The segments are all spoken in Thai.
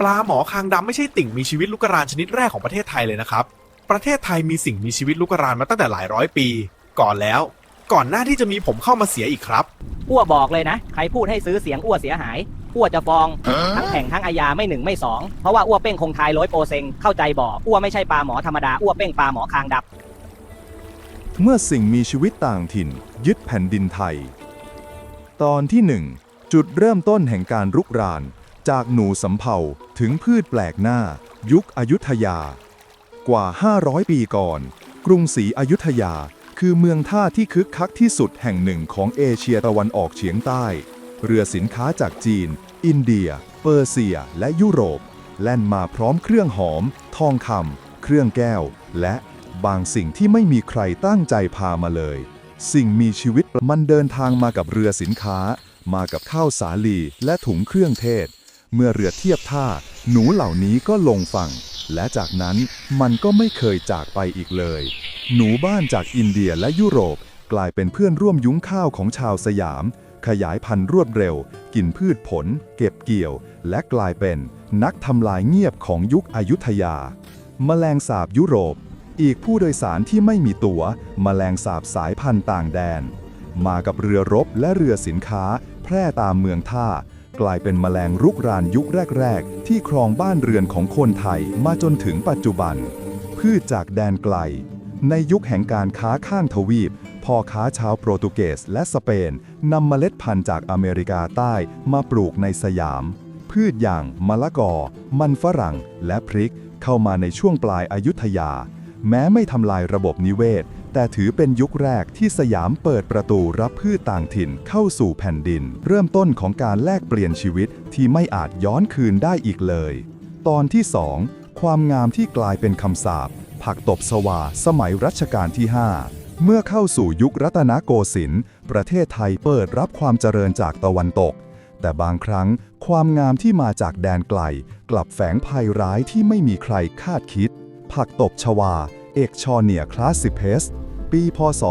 ปลาหมอคางดำไม่ใช่ติ่งมีชีวิตลูกกระรานชนิดแรกของประเทศไทยเลยนะครับ ประเทศไทยมีสิ่งมีชีวิตลูกกระรานมาตั้งแต่หลายร้อยปี ก่อนแล้ว ก่อนหน้าที่จะมีผมเข้ามาเสียอีกครับ อ้วบอกเลยนะ ใครพูดให้ซื้อเสียงอ้วเสียหาย อ้วจะฟ้องทั้งแข่งทั้งอาญาไม่หนึ่งไม่สองเพราะว่าอ้วเป้งคงทายร้อยโปรเซงเข้าใจบอกอ้วไม่ใช่ปลาหมอธรรมดาอ้วเป้งปลาหมอคางดับ เมื่อสิ่งมีชีวิตต่างถิ่น ยึดแผ่นดินไทย ตอนที่1จุดเริ่มต้นแห่งการรุกราน จากหนูสำเภาถึงพืชแปลกหน้า ยุคอยุธยา กว่า 500 ปีก่อน กรุงศรีอยุธยาคือเมืองท่าที่คึกคักที่สุดแห่งหนึ่งของเอเชียตะวันออกเฉียงใต้ เรือสินค้าจากจีน อินเดีย เปอร์เซีย และยุโรป แล่นมาพร้อมเครื่องหอม ทองคำเครื่องแก้ว และบางสิ่งที่ไม่มีใครตั้งใจพามาเลย สิ่งมีชีวิตมันเดินทางมากับเรือสินค้า มากับข้าวสาลีและถุงเครื่องเทศ เมื่อเรือเทียบท่า หนูเหล่านี้ก็ลงฝั่ง และจากนั้นมันก็ไม่เคยจากไปอีกเลย หนูบ้านจากอินเดียและยุโรป กลายเป็นเพื่อนร่วมยุ้งข้าวของชาวสยาม ขยายพันธุ์รวดเร็ว กินพืชผล เก็บเกี่ยว และกลายเป็นนักทำลายเงียบของยุคอยุธยา แมลงสาบยุโรป อีกผู้โดยสารที่ไม่มีตัวแมลงสาบสายพันธุ์ต่างแดน มากับเรือรบและเรือสินค้า แพร่ตามเมืองท่า กลายเป็นแมลงรุกรานยุคแรก ๆ ที่ครองบ้านเรือนของคนไทยมาจนถึงปัจจุบัน พืชจากแดนไกล ในยุคแห่งการค้าข้างทวีปพ่อค้าชาวโปรตุเกสและสเปนนำเมล็ดพันธุ์จากอเมริกาใต้มาปลูกในสยาม พืชอย่างมะละกอ มันฝรั่ง และพริกเข้ามาในช่วงปลายอายุทยา แม้ไม่ทำลายระบบนิเวศ แต่ถือเป็นยุคแรกที่สยามเปิดประตูรับพืชต่างถิ่นเข้าสู่แผ่นดิน เริ่มต้นของการแลกเปลี่ยนชีวิตที่ไม่อาจย้อนคืนได้อีกเลย ตอนที่ 2 ความงามที่กลายเป็นคำสาปผักตบสวาสมัยรัชกาลที่ 5 เมื่อเข้าสู่ยุครัตนโกสินทร์ประเทศไทยเปิดรับความเจริญจากตะวันตก แต่บางครั้งความงามที่มาจากแดนไกล กลับแฝงภัยร้ายที่ไม่มีใครคาดคิด ผักตบชวา เอกชอเนียคลาสสิเพส ปีพศ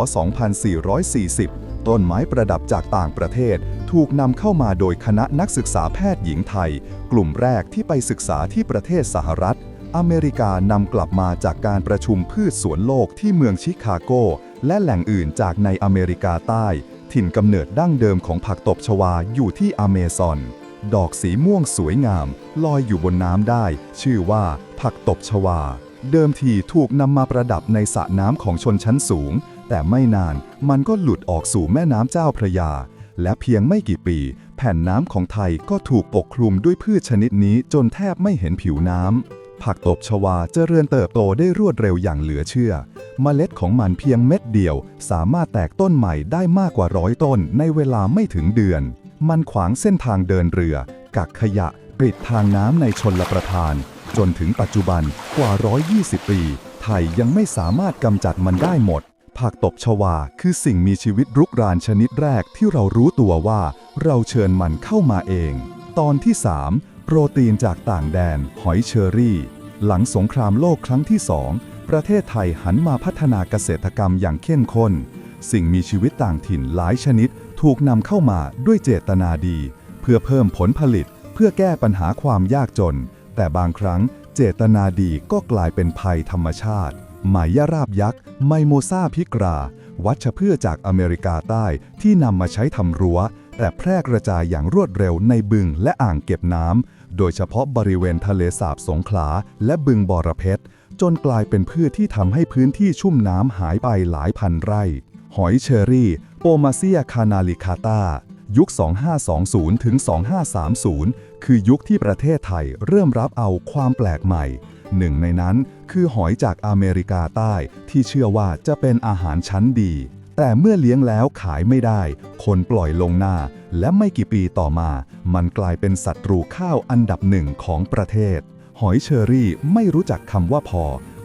2440 ต้นไม้ประดับจากต่างประเทศ ถูกนำเข้ามาโดยคณะนักศึกษาแพทย์หญิงไทย กลุ่มแรกที่ไปศึกษาที่ประเทศสหรัฐ อเมริกานำกลับมาจากการประชุมพืชสวนโลกที่เมืองชิคาโก และแหล่งอื่นจากในอเมริกาใต้ ถิ่นกำเนิดดั้งเดิมของผักตบชวาอยู่ที่อเมซอนดอกสีม่วงสวยงาม ลอยอยู่บนน้ำได้ ชื่อว่า ผักตบชวา เดิมทีถูกนำมาประดับในสระน้ำของชนชั้นสูง แต่ไม่นานมันก็หลุดออกสู่แม่น้ำเจ้าพระยา และเพียงไม่กี่ปี แผ่นน้ำของไทยก็ถูกปกคลุมด้วยพืชชนิดนี้จนแทบไม่เห็นผิวน้ำ ผักตบชวาเจริญเติบโตได้รวดเร็วอย่างเหลือเชื่อ เมล็ดของมันเพียงเม็ดเดียว สามารถแตกต้นใหม่ได้มากกว่าร้อยต้นในเวลาไม่ถึงเดือน มันขวางเส้นทางเดินเรือ กักขยะปิดทางน้ำในชนละประทาน จนถึงปัจจุบันกว่า 120 ปี ไทยยังไม่สามารถกำจัดมันได้หมด ผักตบชวาคือสิ่งมีชีวิตรุกรานชนิดแรกที่เรารู้ตัวว่า เราเชิญมันเข้ามาเอง ตอนที่ 3 โปรตีนจากต่างแดน หอยเชอรี่ หลังสงครามโลกครั้งที่2ประเทศไทยหันมาพัฒนาเกษตรกรรมอย่างเข้มข้น สิ่งมีชีวิตต่างถิ่นหลายชนิดถูกนำเข้ามาด้วยเจตนาดี เพื่อเพิ่มผลผลิตเพื่อแก้ปัญหาความยากจน แต่บางครั้งเจตนาดีก็กลายเป็นภัยธรรมชาติไหมยราบยักษ์ ไมโมซาพิกรา วัชพืชจากอเมริกาใต้ที่นำมาใช้ทำรั้ว แต่แพร่กระจายอย่างรวดเร็วในบึงและอ่างเก็บน้ำ โดยเฉพาะบริเวณทะเลสาบสงขลา และบึงบอระเพ็ดจนกลายเป็นพืชที่ทำให้พื้นที่ชุ่มน้ำหายไปหลายพันไร่ หอยเชอรี่ โปมาเซียคานาลิคาตายุค 2520ถึง2530 คือยุคที่ประเทศไทยเริ่มรับเอาความแปลกใหม่ หนึ่งในนั้นคือหอยจากอเมริกาใต้ที่เชื่อว่าจะเป็นอาหารชั้นดี แต่เมื่อเลี้ยงแล้วขายไม่ได้ คนปล่อยลงหน้า และไม่กี่ปีต่อมา มันกลายเป็นศัตรูข้าวอันดับหนึ่งของประเทศ หอยเชอรี่ไม่รู้จักคำว่าพอ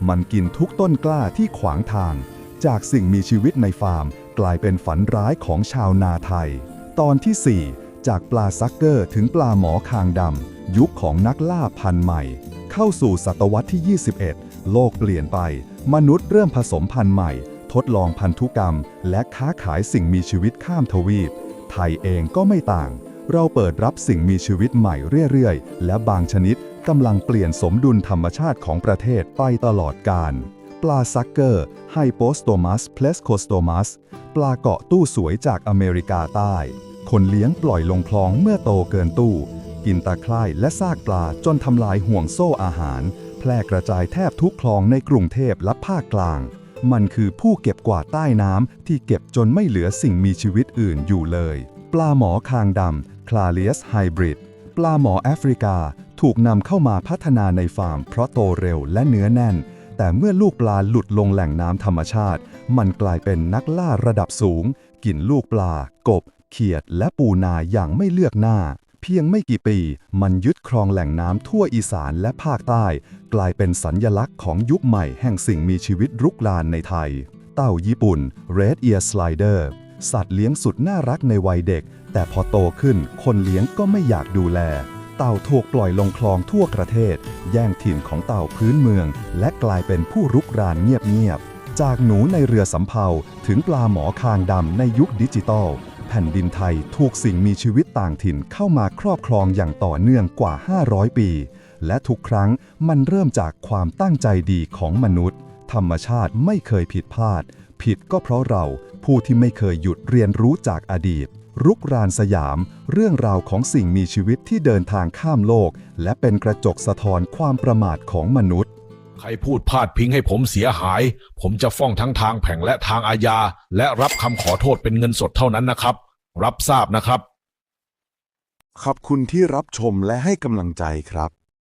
มันกินทุกต้นกล้าที่ขวางทาง จากสิ่งมีชีวิตในฟาร์ม กลายเป็นฝันร้ายของชาวนาไทย ตอนที่ 4 จากปลาซักเกอร์ถึงปลาหมอคางดำ ยุคของนักล่าพันธุ์ใหม่ เข้าสู่ศตวรรษที่ 21 โลกเปลี่ยนไป มนุษย์เริ่มผสมพันธุ์ใหม่ ทดลองพันธุกรรม และค้าขายสิ่งมีชีวิตข้ามทวีป ไทยเองก็ไม่ต่าง เราเปิดรับสิ่งมีชีวิตใหม่เรื่อยๆ และบางชนิดกำลังเปลี่ยนสมดุลธรรมชาติของประเทศไปตลอดกาลปลาซักเกอร์ไฮโปสโตมัสเพลสโคสโตมัสปลาเกาะตู้สวยจากอเมริกาใต้ คนเลี้ยงปล่อยลงคลองเมื่อโตเกินตู้ กินตะไคร่และซากปลาจนทำลายห่วงโซ่อาหาร แพร่กระจายแทบทุกคลองในกรุงเทพและภาคกลาง มันคือผู้เก็บกวาดใต้น้ำที่เก็บจนไม่เหลือสิ่งมีชีวิตอื่นอยู่เลย ปลาหมอคางดำคลาเลียสไฮบริดปลาหมอแอฟริกาถูกนำเข้ามาพัฒนาในฟาร์มเพราะโตเร็วและเนื้อแน่น แต่เมื่อลูกปลาหลุดลงแหล่งน้ำธรรมชาติ มันกลายเป็นนักล่าระดับสูง กินลูกปลา กบ เขียดและปูนาอย่างไม่เลือกหน้า เพียงไม่กี่ปี มันยึดครองแหล่งน้ำทั่วอีสานและภาคใต้ กลายเป็นสัญญลักษณ์ของยุคใหม่แห่งสิ่งมีชีวิตรุกรานในไทย เต่าญี่ปุ่น Red Ear Slider สัตว์เลี้ยงสุดน่ารักในวัยเด็ก แต่พอโตขึ้นคนเลี้ยงก็ไม่อยากดูแล เต่าถูกปล่อยลงคลองทั่วประเทศ แย่งถิ่นของเต่าพื้นเมือง และกลายเป็นผู้รุกรานเงียบๆจากหนูในเรือสำเภาถึงปลาหมอคางดำในยุคดิจิตอล แผ่นดินไทยถูกสิ่งมีชีวิตต่างถิ่นเข้ามาครอบครองอย่างต่อเนื่องกว่า 500 ปี และทุกครั้งมันเริ่มจากความตั้งใจดีของมนุษย์ ธรรมชาติไม่เคยผิดพลาด ผิดก็เพราะเราผู้ที่ไม่เคยหยุดเรียนรู้จากอดีต รุกรานสยาม เรื่องราวของสิ่งมีชีวิตที่เดินทางข้ามโลก และเป็นกระจกสะท้อนความประมาทของมนุษย์ ใครพูดพาดพิงให้ผมเสียหาย ผมจะฟ้องทั้งทางแพ่งและทางอาญา และรับคำขอโทษเป็นเงินสดเท่านั้นนะครับ รับทราบนะครับ ขอบคุณที่รับชมและให้กำลังใจครับ